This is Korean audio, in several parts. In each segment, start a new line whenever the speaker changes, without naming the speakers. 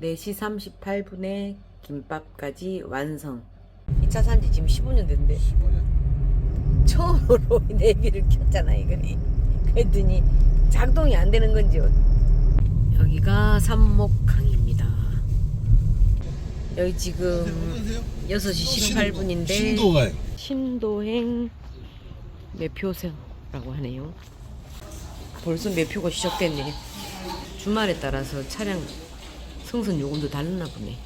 4시 38분에 김밥까지 완성. 2차 산지 지금 15년 됐는데
15년.
처음으로 이 내비를 켰잖아 이거니. 그랬더니 작동이 안 되는 건지. 여기가 삼목강입니다. 여기 지금 6시 18분인데
신도가요.
신도행 매표소라고 하네요. 벌써 매표가 시작됐네. 주말에 따라서 차량 승선 요금도 다르나 보네.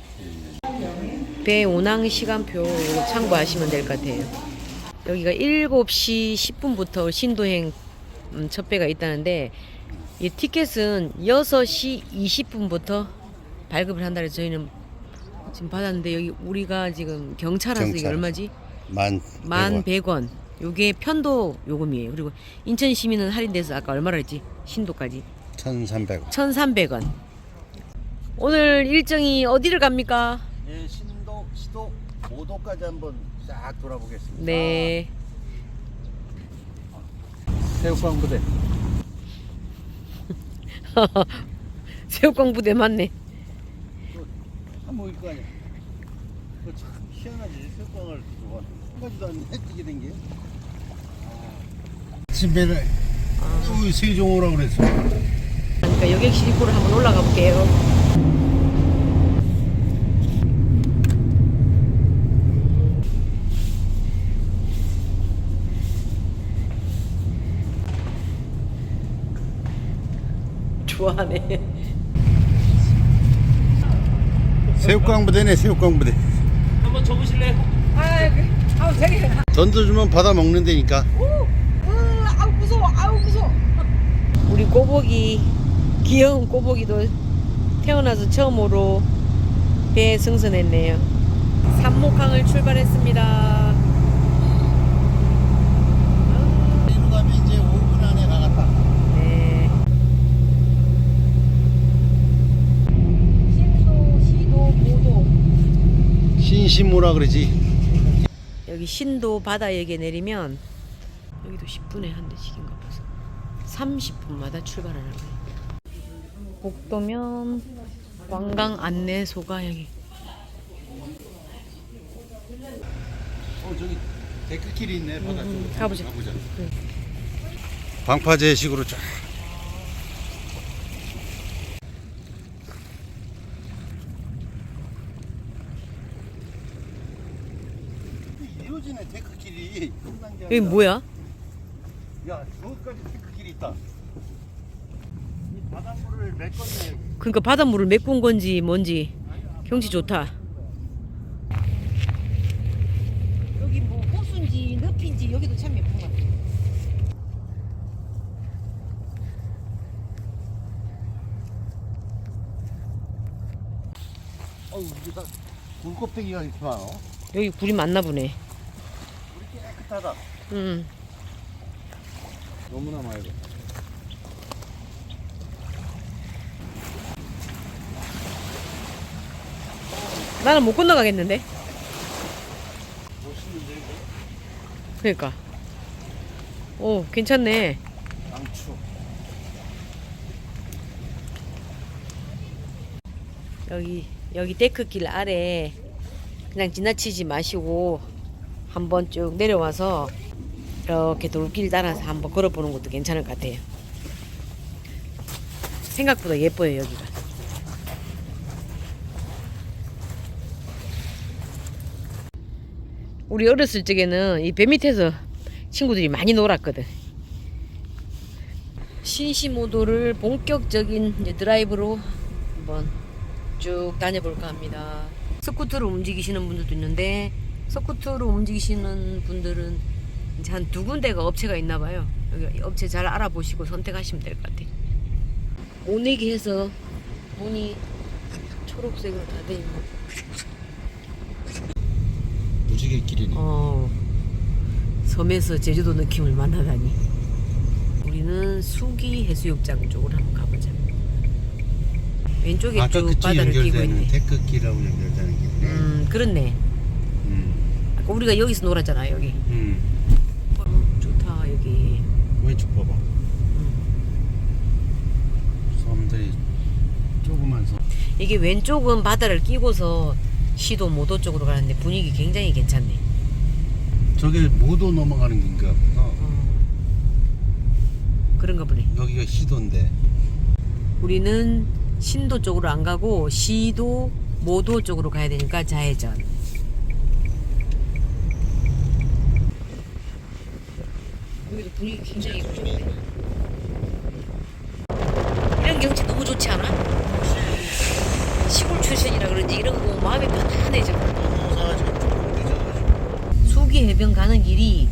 배 운항 시간표 참고하시면 될 것 같아요. 여기가 7시 10분부터 신도행 음, 첫 배가 있다는데 이 티켓은 6시 20분부터 발급을 한다 그래서 저희는 지금 받았는데 여기 우리가 지금 이게
경차라.
얼마지?
만.
만
100원.
100원. 요게 편도 요금이에요. 그리고 인천 시민은 할인돼서 아까 얼마라 했지? 신도까지
1,300원.
1,300원. 오늘 일정이 어디를 갑니까?
예, 신도 시도 5도까지 한번 쫙 돌아보겠습니다.
네.
새우깡 부대.
새우깡 부대 맞네.
한 모일 거 아니야. 그참 희한하지. 새우깡을 두고 한 가지도 안 뛰게 된 게. 침배를 여기 세종 오라고 그랬어.
그러니까 여객실 입구를 한번 올라가 볼게요. 좋아하네.
새우깡 부대네, 새우깡 부대.
한번 줘보실래요?
아, 그, 아우 되게.
던져주면 받아 먹는 데니까.
아우 무서워, 아우 무서워. 우리 꼬복이 귀여운 꼬복이도 태어나서 처음으로 배에 승선했네요. 삼목항을 출발했습니다.
이로 가면 이제 5분 안에 나갔다.
네. 신도, 시도, 모도.
신시모라 그러지.
여기 신도 바다역에 내리면 여기도 10분에 한 대씩인가 봐서 30분마다 출발하는 거예요. 복도면 관광 안내소가 여기
어 저기 데크길이 있네 바다 쪽으로.
가보자.
가보자.
네.
방파제식으로 쫙. 이어지네 데크길이.
여기. 뭐야?
야 저기까지 데크길이 있다. 이 바닷물을 메꿨네.
그러니까 바닷물을 메꾼 건지 뭔지 경치 좋다. 여기 뭐 호수인지 늪인지 여기도 참 예쁜 것 같아.
어우 이게 다 굴껍데기가 이렇게 많어.
여기 굴이 많나 보네.
깨끗하다.
음.
너무나 맑아.
나는 못 건너가겠는데.
멋있는데 이거?
그러니까. 오, 괜찮네.
양추.
여기 여기 데크길 아래 그냥 지나치지 마시고 한번 쭉 내려와서 이렇게 돌길 따라서 한번 걸어보는 것도 괜찮을 것 같아요. 생각보다 예뻐요 여기가. 우리 어렸을 적에는 이 배 밑에서 친구들이 많이 놀았거든. 신시모도를 본격적인 드라이브로 한번 쭉 다녀볼까 합니다. 스쿠터로 움직이시는 분들도 있는데 스쿠터로 움직이시는 분들은 이제 한 두 군데가 업체가 있나 봐요. 여기 업체 잘 알아보시고 선택하시면 될 것 같아요. 모내기 해서 문이 초록색으로 다 돼 있는.
무지개 길이네.
어, 섬에서 제주도 느낌을 만나다니. 우리는 수기 해수욕장 쪽으로 한번 가보자. 왼쪽에
아까
쭉
그쪽
바다를 끼고
연결되는
있네.
데크길하고 연결되는 길이네.
음, 그렇네. 우리가 여기서 놀았잖아, 여기.
음.
어, 좋다, 여기.
왼쪽 봐봐. 섬들이 조그만
이게 왼쪽은 바다를 끼고서 시도 모도 쪽으로 가는데 분위기 굉장히 괜찮네.
저게 모도 넘어가는 긴가 보다.
어. 그런가 보네.
여기가 시도인데.
우리는 신도 쪽으로 안 가고 시도 모도 쪽으로 가야 되니까 좌회전. 여기도 분위기 굉장히 좋네. 이런 경치 너무 좋지 않아? 시골 출신이라 그런지 이런 거 마음이 편안해져. 수기 해변 가는 길이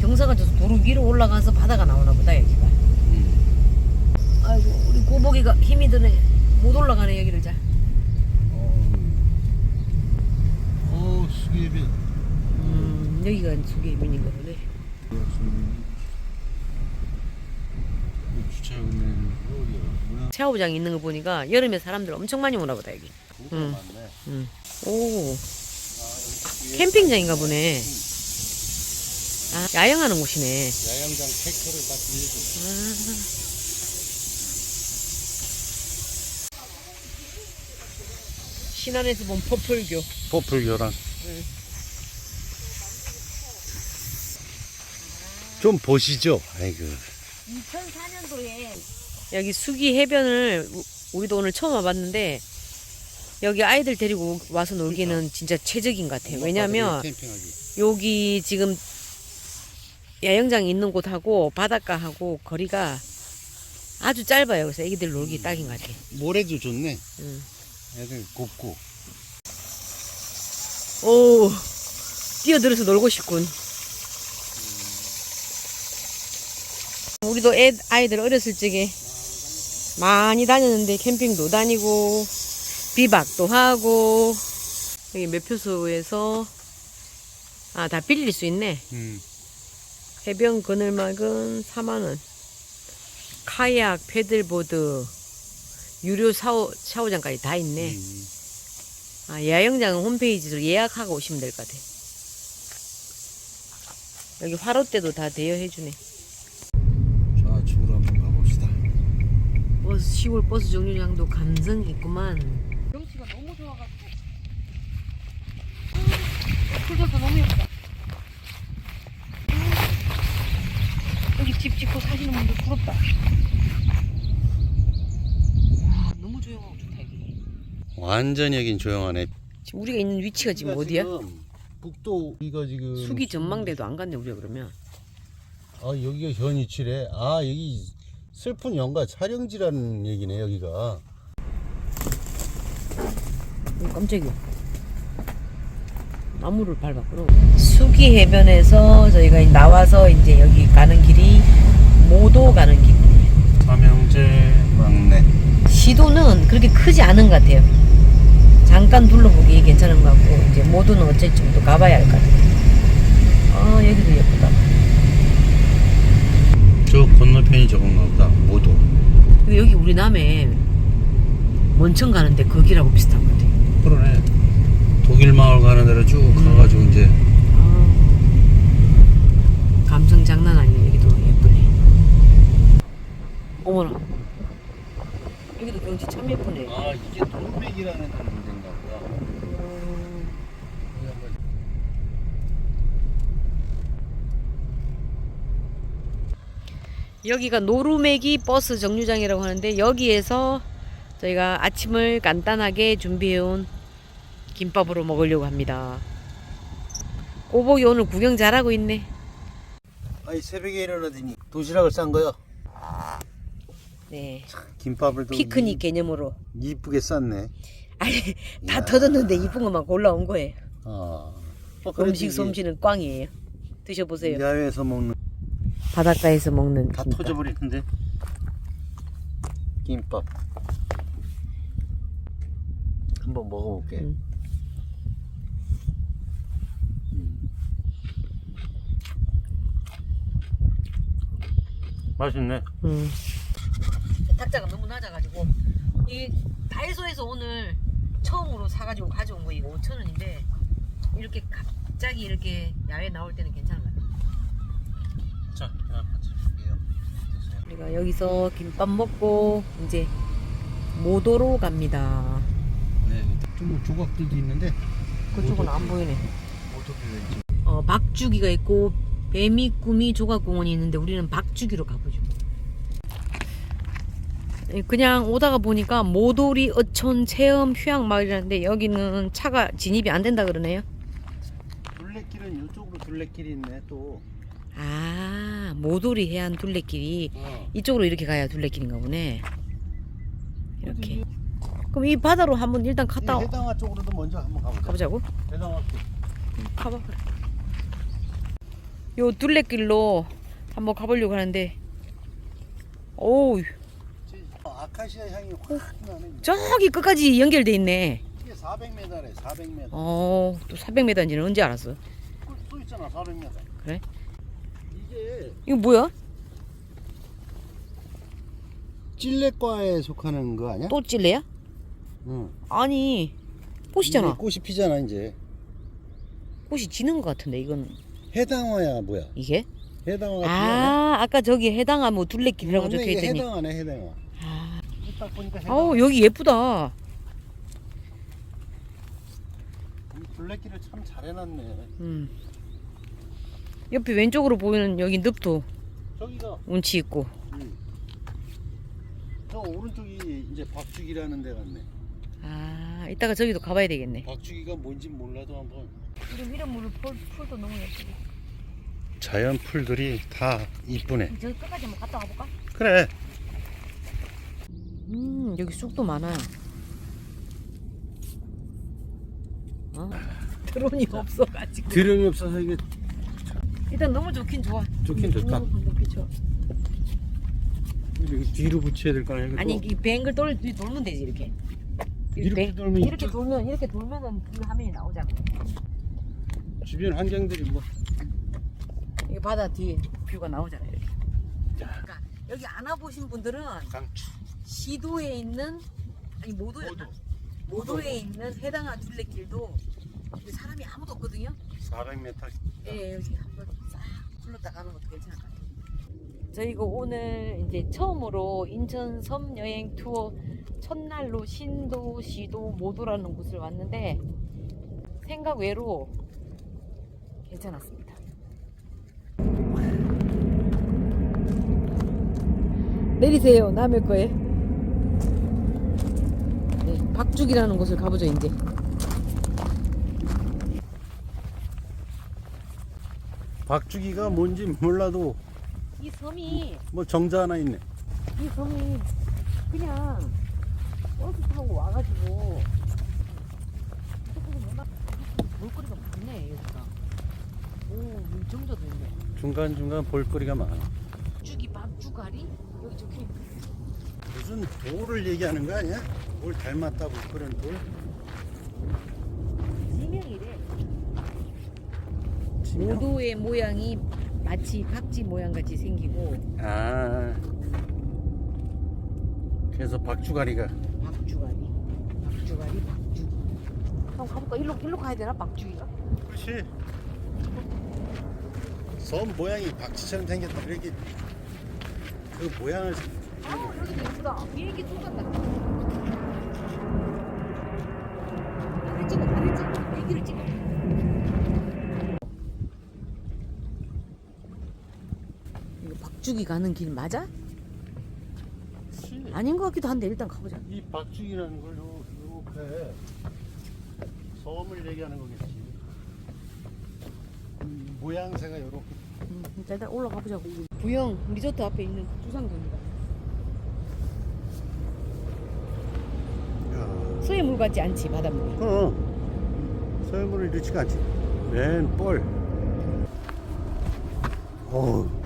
경사가 져서 도로 위로 올라가서 바다가 나오나 보다 여기가.
음.
아이고 우리 꼬복이가 힘이 드네. 못 올라가네 여기를 잘.
어, 어 수기비.
음, 여기가 수기 해변인가 보네.
주차하는 여기가
샤워장 있는 거 보니까 여름에 사람들 엄청 많이 오나 보다 여기.
많네.
음. 오
아,
캠핑장인가 보네. 아 야영하는 곳이네.
야영장 택터를 다 빌려줘.
아. 신안에서 본 퍼플교.
퍼플교랑.
응.
좀 보시죠. 아이고.
2004년도에 여기 수기 해변을 우- 우리도 오늘 처음 와봤는데 여기 아이들 데리고 와서 놀기는 진짜 최적인 것 같아요. 왜냐면. 여기 지금 야영장 있는 곳하고 바닷가하고 거리가 아주 짧아요. 그래서 애기들 놀기 딱인 것 같아요.
모래도 좋네.
음.
애들 곱고.
오, 뛰어들어서 놀고 싶군. 우리도 애, 아이들 어렸을 적에 많이 다녔는데 캠핑도 다니고 비박도 하고 여기 매표소에서 아 다 빌릴 수 있네.
음.
해변 그늘막은 4만 원. 카약, 패들보드, 유료 샤워, 샤워장까지 다 있네.
음.
아, 야영장은 홈페이지로 예약하고 오시면 될 것 같아. 여기 화로 때도 다 대여해주네.
좌측으로 한번 가봅시다.
버스, 시골 버스 정류장도 감성 있구만. 경치가 너무 좋아가지고. 풀도도 너무 예쁘다. 여기 집 짓고 사시는 분들 부럽다. 와, 너무 조용하고 좋다, 여기.
완전 여긴 조용하네.
지금 우리가 있는 위치가 지금 어디야?
북도 이거 지금
수기 전망대도 안 갔네, 우리가 그러면.
아 여기가 현 위치래. 아 여기 슬픈 연가 촬영지라는 얘기네 여기가.
오, 깜짝이야. 나무를 밟았구나. 수기 해변에서 저희가 나와서 이제 여기 가는 길이 모도 가는 길.
삼형제 막내.
시도는 그렇게 크지 않은 것 같아요. 잠깐 둘러보기 괜찮은 것 같고 이제 모도는 어쨌든 또 가봐야 할 것 같아요. 아 여기도 예쁘다.
저 건너편이 저건가 보다. 모도.
근데 여기 우리 남해 원천 가는데 거기라고 비슷한 것 같아요.
그러네. 독일 마을 가는 데로 쭉 가가지고 이제
아, 감성 장난 아니네 여기도 예쁘네 어머나 여기도 경치 참 예쁘네
아 이게 돌백이라는 데인가 보다.
음, 여기가 노루메기 버스 정류장이라고 하는데 여기에서 저희가 아침을 간단하게 준비해온 김밥으로 먹으려고 합니다 꼬복이 오늘 구경 잘하고 있네
아니 새벽에 일어나더니 도시락을 싼 거야.
네
김밥을 또
피크닉 개념으로
이- 이쁘게 쌌네.
아니 다 터졌는데 이쁜 것만 골라온 거예요.
아.
음식 솜씨는 꽝이에요. 드셔보세요.
야외에서 먹는
바닷가에서 먹는
다
김밥.
터져버리는데. 김밥. 한번 먹어볼게.
음.
맛있네.
음. 탁자가 너무 낮아가지고 이 다이소에서 오늘 처음으로 사가지고 가져온 거 이거 5천 원인데 이렇게 갑자기 이렇게 야외 나올 때는 같아요.
자, 하나 같이 줄게요.
우리가 여기서 김밥 먹고 이제 모도로 갑니다.
네. 좀 조각들도 있는데
그쪽은 안 보이네.
모토를 지
어, 박주기가 있고 뱀이꾸미 조각공원이 있는데 우리는 박주기로 가보죠. 예, 그냥 오다가 보니까 모도리 어촌 체험 휴양 마을이라는데 여기는 차가 진입이 안 된다 그러네요.
둘레길은 이쪽으로 둘레길이 있네 또.
아 모도리 해안 둘레길이
어.
이쪽으로 이렇게 가야 둘레길인가 보네. 이렇게. 그럼 이 바다로 한번 일단 갔다
해당화 쪽으로도 먼저 한번 가보자.
가보자고.
해당화 쪽.
가봐. 요 둘레길로 한번 가보려고 하는데 오우
제- 어, 아카시아 향이 확 나네.
저기 끝까지 연결돼 있네.
이게 400m래 400m.
어, 또 400m인지는 언제 알았어?
써 있잖아 400m.
그래? 이거 뭐야?
찔레과에 속하는 거 아니야?
또 찔레야?
응.
아니, 꽃이잖아.
이게 꽃이 피잖아 이제.
꽃이 지는 것 같은데 이건
해당화야 뭐야?
이게?
해당화가?
아, 아까 저기 해당하 뭐 둘레길이라고 적혀 있더니.
해당화네 해당화.
아,
딱 보니까 해당화.
아우 여기 예쁘다.
이 둘레길을 참 잘 해놨네.
음. 옆에 왼쪽으로 보이는 여기 늪도
저기가
운치 있고.
응. 저 오른쪽이 이제 박주기라는 데 같네.
아, 이따가 저기도 가봐야 되겠네.
박주기가 뭔지 몰라도 한번.
이런 물을 풀, 풀도 너무 예쁘고.
자연 풀들이 다 이쁘네.
저 끝까지 한번 갔다 와볼까?
그래.
음, 여기 쑥도 많아요. 어? 드론이 없어가지고.
드럼이 없어서 이게
일단 너무 좋긴 좋아.
좋긴 좋다. 여기 뒤로 붙여야 될 거 아니야? 이거
아니
또?
이 뱅글 돌 돌면 되지 이렇게.
이렇게
뱅-
돌면
이렇게
이쪽-
돌면 이렇게 돌면은 그 화면이 나오잖아.
주변 환경들이 뭐
이게 바다 뒤에 뷰가 나오잖아 이렇게. 그러니까 여기 안 와보신 분들은
강추.
시도에 있는 아니 모도였나? 모도 에 있는 해당한 둘레길도 근데 사람이 아무도 없거든요.
400m.
예, 여기 불렀다 가는 것도 괜찮을 것 같아요. 저희가 오늘 이제 처음으로 인천 섬 여행 투어 첫날로 신도, 시도, 모도라는 곳을 왔는데 생각 외로 괜찮았습니다. 내리세요. 남의 거에. 네, 박죽이라는 곳을 가보죠 이제.
박주기가 뭔지 몰라도
이 섬이
뭐 정자 하나 있네.
이 섬이 그냥 버스 타고 와가지고 볼거리가 많네 여기가 오 정자도 있네
중간 중간 볼거리가 많아.
죽이 밥주가리 여기 적혀 있네
무슨 돌을 얘기하는 거 아니야? 뭘 닮았다고 그런 돌?
지명이래
지명?
모도의 모양이 마치 박쥐 모양 같이 생기고
아. 그래서 박주가리가
박주가리 박주가리 박주기 한번 가볼까? 일로, 일로 가야 되나 박주기가?
그렇지. 섬 모양이 박쥐처럼 생겼다. 이렇게 그 모양을
아 여기도 예쁘다 비행기 쏟았다 다리 찍어 다리 찍어 비행기를 찍어 이거 박주기 가는 길 맞아? 아닌 것 같기도 한데 일단 가보자
이 박죽이라는 걸 요, 요렇게 섬을 얘기하는 거겠지. 음, 모양새가 요렇게
음, 일단 일단 올라가 보자고 부영 리조트 앞에 있는 두상경이다 서해 물 같지 않지 바닷물이
어. 서해물을 넣지가 않지. 맨 뻘. 어우.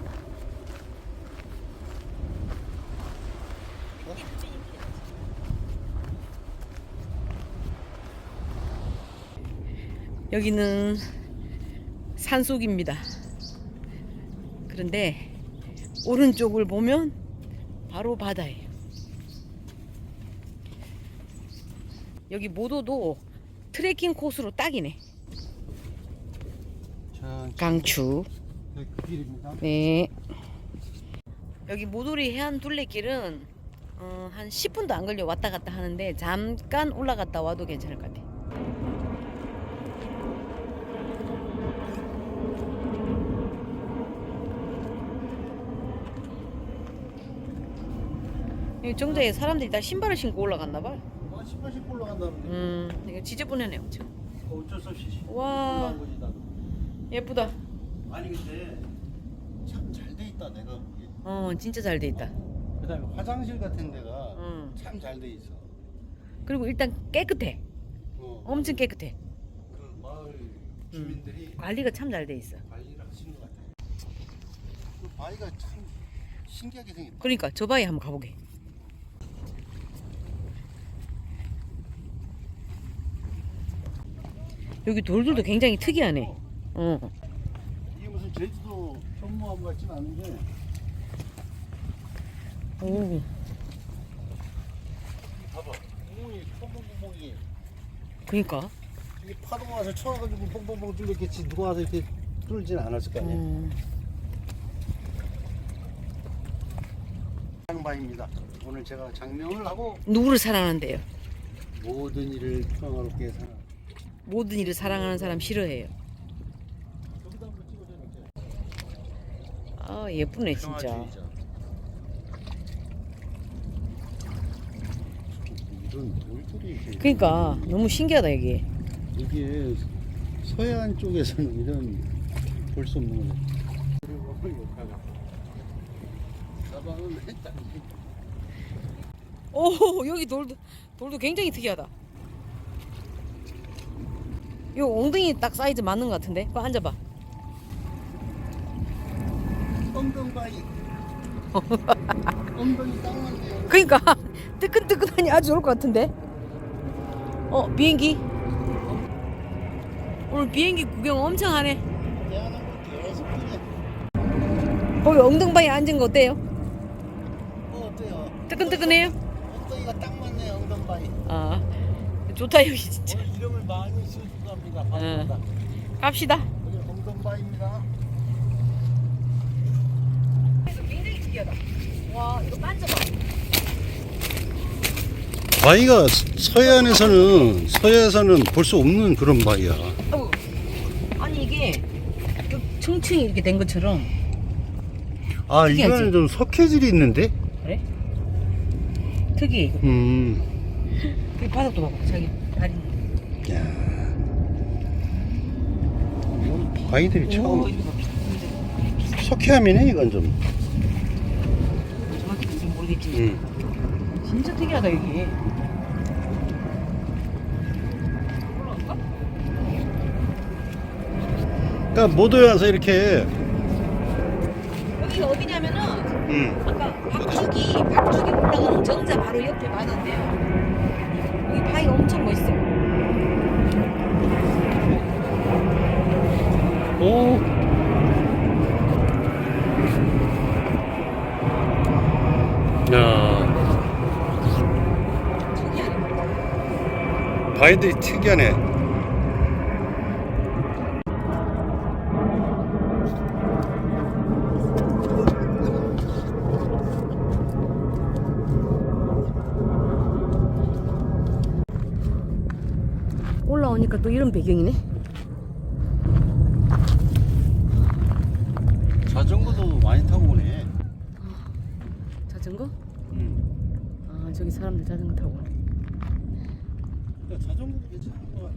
여기는 산속입니다. 그런데 오른쪽을 보면 바로 바다예요. 여기 모도도 트레킹 코스로 딱이네.
자,
강추.
그 길입니다.
네. 여기 모도리 해안 둘레길은 어, 한 10분도 안 걸려 왔다 갔다 하는데 잠깐 올라갔다 와도 괜찮을 것 같아. 이 정자에 사람들이 다 신발을 신고 올라갔나 봐.
아, 신발 신고 올라간다는데.
음, 이거 지저분하네 엄청.
어, 어쩔 수 없이.
와.
올라간 거지, 나도.
예쁘다.
아니 근데 참 잘 돼 있다 내가 보기에.
어, 진짜 잘 돼 있다.
그다음에 화장실 같은 데가
음.
참 잘 돼 있어.
그리고 일단 깨끗해.
어,
엄청 깨끗해.
그 마을 주민들이
관리가 참 잘 돼 있어.
관리를 하시는 것 같아. 그 바위가 참 신기하게 생겼다.
그러니까 저 바위 한번 가보게. 여기 돌들도 굉장히 특이하네. 어.
이게 무슨 제주도 현무암 같진 않은데
오.
봐봐 구멍이 뻥뻥 구멍이
그러니까.
이게 파도가 와서 쳐가지고 뻥뻥뻥 뚫렸겠지 누가 와서 이렇게 뚫진 않았을 거 아니야.
음.
장바입니다. 오늘 제가 장명을 하고
누구를 사랑한대요?
모든 일을 평화롭게 살아.
모든 일을 사랑하는 사람 싫어해요. 아 예쁘네 진짜. 그러니까 너무 신기하다 여기.
이게 서해안 쪽에서는 이런 볼 수 없는 거네.
오 여기 돌도 돌도 굉장히 특이하다. 요 엉덩이 딱 사이즈 맞는 것 같은데? 그거 앉아봐.
엉덩바위. 엉덩이 딱 맞네요.
그러니까 뜨끈뜨끈하니 아주 좋을 것 같은데. 어 비행기. 오늘 비행기 구경 엄청 하네.
대한항공 계속 뛰네.
거기 엉덩방에 앉은 거 어때요?
어 어때요?
뜨끈뜨끈해요?
엉덩이가 딱 맞네 엉덩바위.
아 좋다 여기 진짜.
오늘 이름을 많이 쓰 고 갑니다. 반갑다.
갑시다.
여기 엉덩바위입니다.
굉장히 특이하다. 와 이거 만져봐.
바위가 서해안에서는 서해에서는 볼 수 없는 그런 바위야.
아니 이게 그 층층이 이렇게 된 것처럼
아
특이하지?
이거는 좀 석회질이 있는데?
그래? 특이해 이거.
음.
그 바닥도 봐봐 자기 다리.
야.
이거 봐.
석회암이네 이건 좀.
정확히 무슨 모르겠지.
음.
진짜 특이하다 여기.
그러니까 모두에 와서 이렇게.
여기가 어디냐면은
음.
아까 박죽이 박죽이 올라가는 정자 바로 옆에 바다인데요. 여기 바위 엄청 멋있어요.
오. 야. 바위들이 특이하네.
올라오니까 또 이런 배경이네.
자전거도 많이 타고 오네.
자전거?
음.
아 저기 사람들 자전거 타고. 오네.
자전거도 괜찮은 것 같아.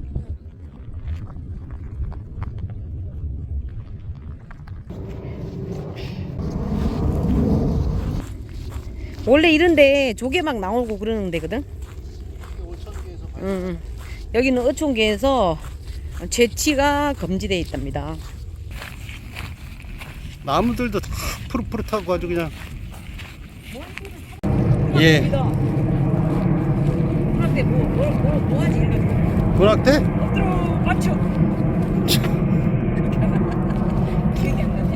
원래 이런데 조개 막 나오고 그러는 데거든.
오천개에서
응, 응. 여기는 어촌계에서 채취가 금지되어 있답니다.
나무들도 다 푸릇푸릇하고 아주 그냥 예.
뭐, 뭐, 뭐, 뭐 하지?
문학대?
엎드려 맞춰. 기억이 안 나네.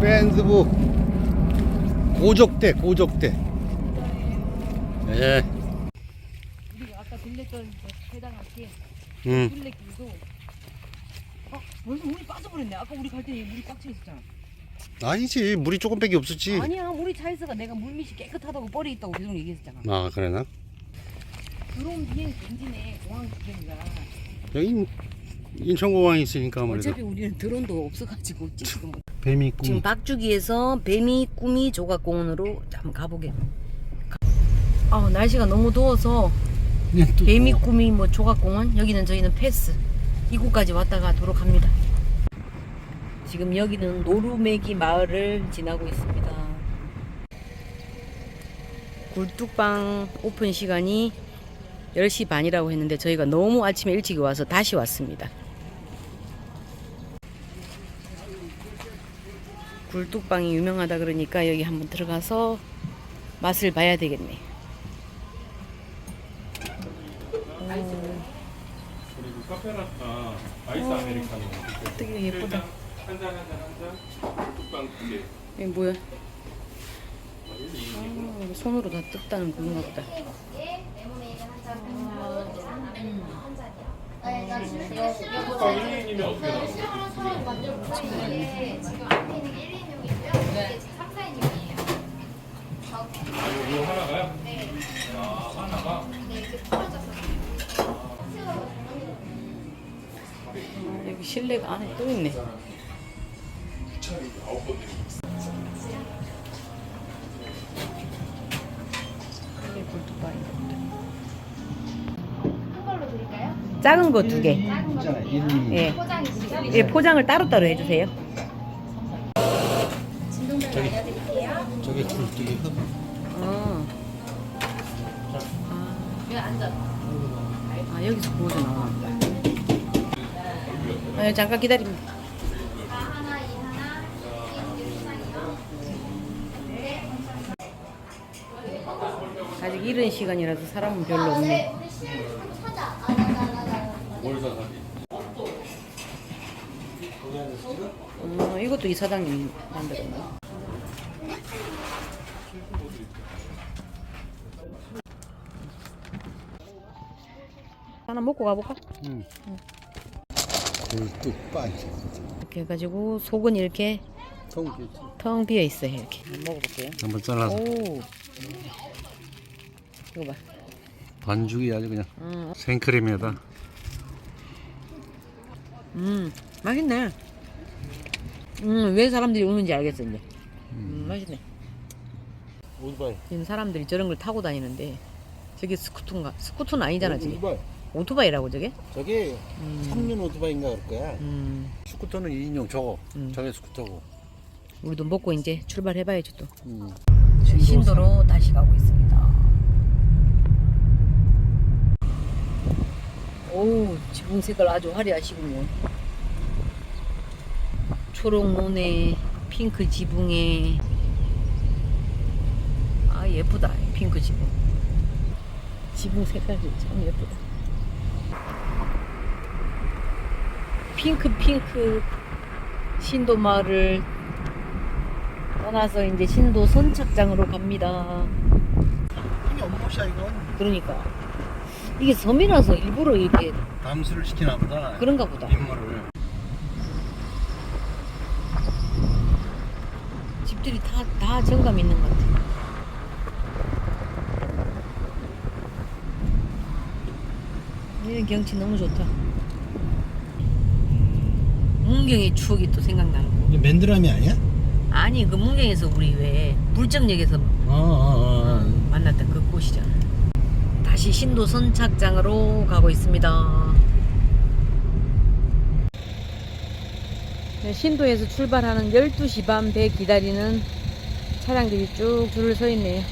밴드부 고적대 고적대 예.
우리가 아까 들렸던 그 해당할 게
음.
둘레길도 어? 벌써 물이 빠져버렸네. 아까 우리 갈 때 물이 꽉 차 있었잖아.
아니지 물이 조금밖에 없었지.
아니야 우리 차에서가 내가 물밑이 깨끗하다고 뻘이 있다고 계속 얘기했잖아
아 그래나?
들어온 비행 댕지네 공항 비행가
여기 인천공항에 있으니까 아무래도
어차피 우리는 드론도 없어가지고 지금
뱀이 있고.
지금 박주기에서 뱀이 꾸미 조각공원으로 한번 가보게 아 날씨가 너무 더워서 뱀이 꾸미 뭐 조각공원? 여기는 저희는 패스. 이곳까지 왔다 가도록 합니다. 지금 여기는 노루메기 마을을 지나고 있습니다. 굴뚝방 오픈 시간이 10시 반이라고 했는데 저희가 너무 아침에 일찍 와서 다시 왔습니다. 굴뚝방이 유명하다 그러니까 여기 한번 들어가서 맛을 봐야 되겠네.
그리고 카페라타 아이스 아메리카노.
되게 예쁘다.
한잔 한 잔. 한잔 뚝방 두개
이게 뭐야? 아, 손으로 다 뜯다는 그건가 보다.
뚝방 1인이면 어떻게 나오는 이거 하나가요? 아 하나가?
아, 여기 실내가 안에 또 있네. 실내 작은 거 두 개.
있잖아. 1, 2.
예.
주세요.
예, 포장을 따로따로 해주세요.
알려드릴게요.
저게 굴뚝이 흡.
어.
여기 앉아.
아, 여기서 나오나 보다. 아, 잠깐 기다립니다. 아직 이른 시간이라서 사람은 별로 없네. 어, 이것도 이 사장님이 만들었나? 하나 먹고 가볼까?
응. 굴뚝빵.
이렇게 해가지고 속은 이렇게. 텅 비어 있어요. 이렇게 한번 먹어볼게요.
한번 잘라서.
오, 이거 봐.
반죽이 아주 그냥
음,
생크림에다.
음, 맛있네. 음, 왜 사람들이 오는지 알겠어 이제. 음, 맛있네.
오토바이.
지금 사람들이 저런 걸 타고 다니는데 저게 스쿠터인가? 스쿠터는 아니잖아 저게.
오토바이.
오토바이라고 저게?
저게
음.
3륜 오토바이인가 그럴 거야.
음,
스쿠터는 2인용 저거.
음.
저게 스쿠터고.
우리도 먹고 이제 출발해봐야지 또.
음.
신도로 다시 가고 있습니다. 오, 지붕 색깔 아주 화려하시군요. 초록 논에 핑크 지붕에 아 예쁘다 이 핑크 지붕. 지붕 색깔이 참 예쁘다. 핑크 핑크 신도 마을을 떠나서 이제 신도 선착장으로 갑니다.
이게 엄못이야 이건.
그러니까 이게 섬이라서 일부러 이렇게
담수를 시키나 보다.
그런가 보다.
인물을.
집들이 다, 다 정감 있는 것 같아. 이 경치 너무 좋다. 문경의 추억이 또 생각나는 거.
이게 맨드라미 아니야?
아니 그 문경에서 우리 왜 불정역에서
어, 어, 어.
만났던 그 곳이잖아. 다시 신도 선착장으로 가고 있습니다. 네, 신도에서 출발하는 12시 반 배 기다리는 차량들이 쭉 줄을 서 있네요.